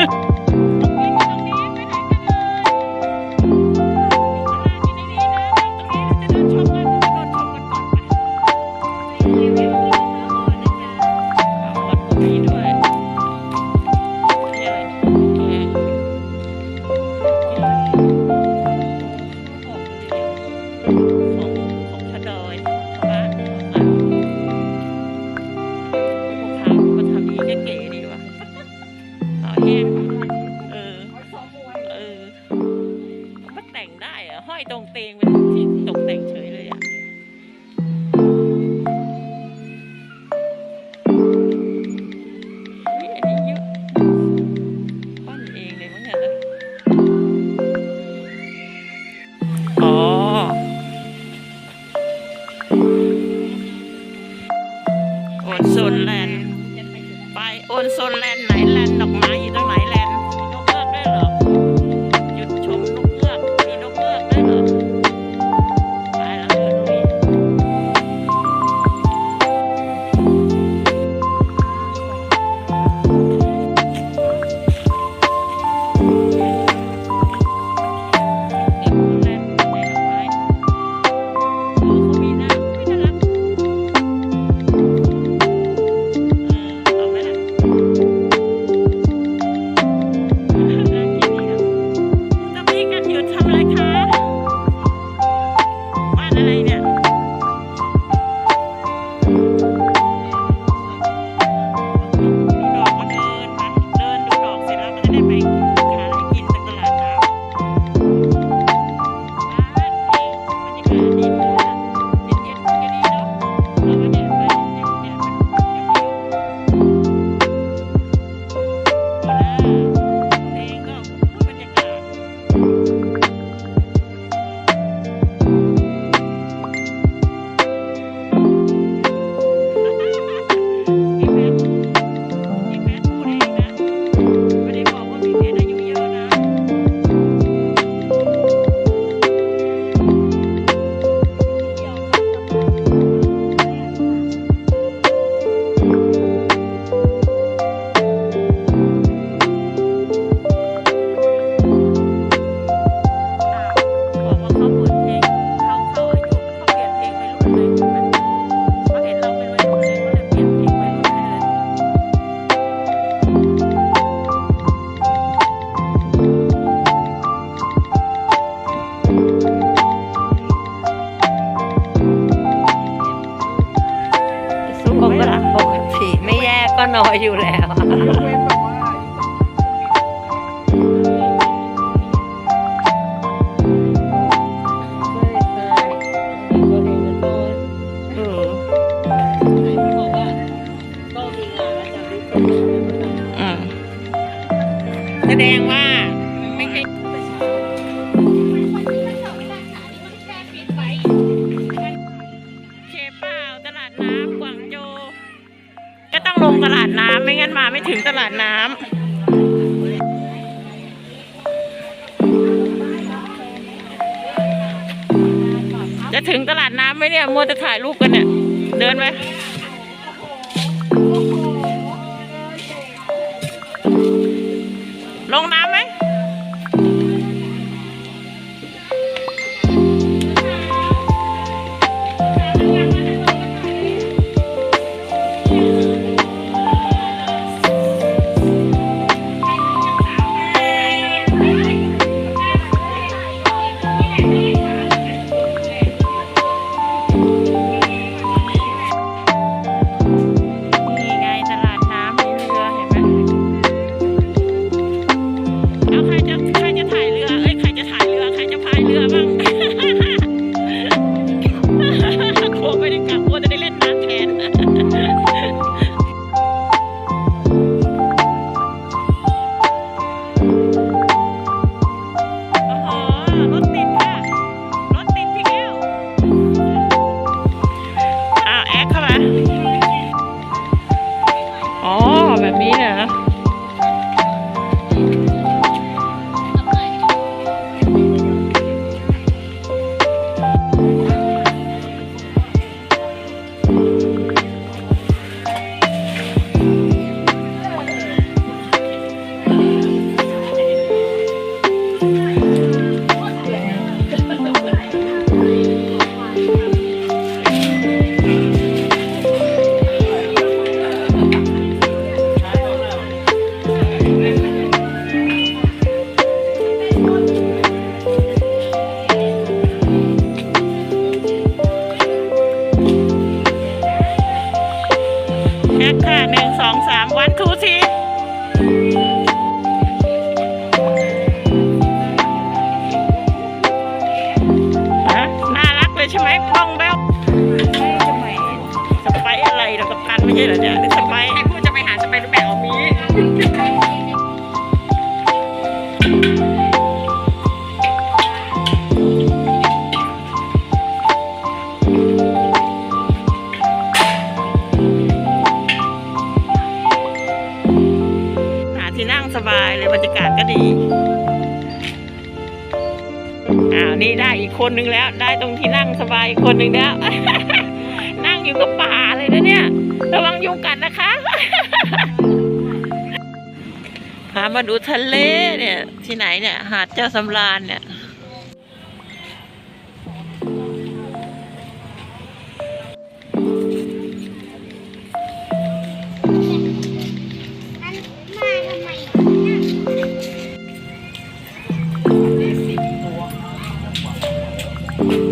Thank you. ได้อะห้อยตรงเตียงเป็นที่ตกแต่งเฉยเลยอะโอนโซนแลนด์ไปโอนโซนแลนด์ไหนแล น้อยอยู่แล้วแสดงว่า ตลาดน้ำไม่งั้นมาไม่ถึงตลาดน้ำจะถึงตลาดน้ำไหมเนี่ยมัวจะถ่ายรูปกันเนี่ย เดินไป กค่ะหนึ่งสองสามวันทูทีน่ารักเลยใช่ไหมป้องแบ้วสไปอะไรหรอกับตันไม่ใช่หรอจ๊ะนี่ยสไป สบายเลยบรรยากาศก็ดีอ้าวนี่ได้อีกคนนึงแล้ว ได้ตรงที่นั่งสบายอีกคนนึงแล้ว นั่งอยู่กับป่าเลยนะเนี่ย ระวังยุงกัดนะคะพามาดูทะเลเนี่ย ที่ไหนเนี่ย หาดเจ้าสำราญเนี่ย Bye.